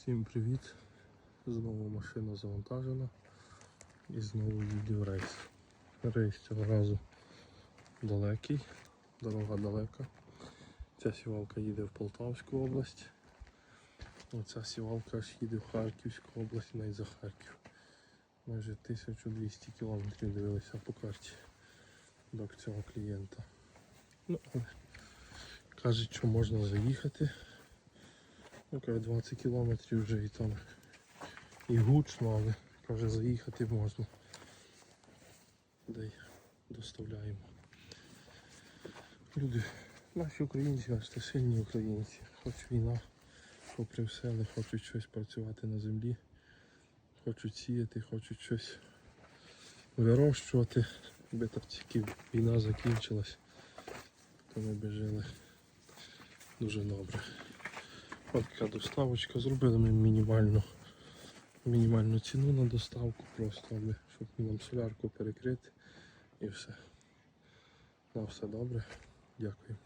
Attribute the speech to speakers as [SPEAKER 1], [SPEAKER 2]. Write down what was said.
[SPEAKER 1] Всім привіт! Знову машина завантажена і знову їде в рейс. Рейс цього разу далекий, дорога далека. Ця сівалка їде в Полтавську область. Оця сівалка аж їде в Харківську область, навіть за Харків. Майже 1200 кілометрів дивилися по карті до цього клієнта. Ну, але кажуть, що можна заїхати. Каже, 20 кілометрів вже і там і гучно, але каже, заїхати можна. Де доставляємо. Люди, наші українці, бачите, сильні українці. Хоч війна, попри все, але хочуть щось працювати на землі, хочуть сіяти, хочуть щось вирощувати. Аби так тільки війна закінчилась, то ми би жили дуже добре. Така доставочка. Зробили ми мінімальну, мінімальну ціну на доставку, просто аби, щоб нам солярку перекрити і все. На все добре. Дякую.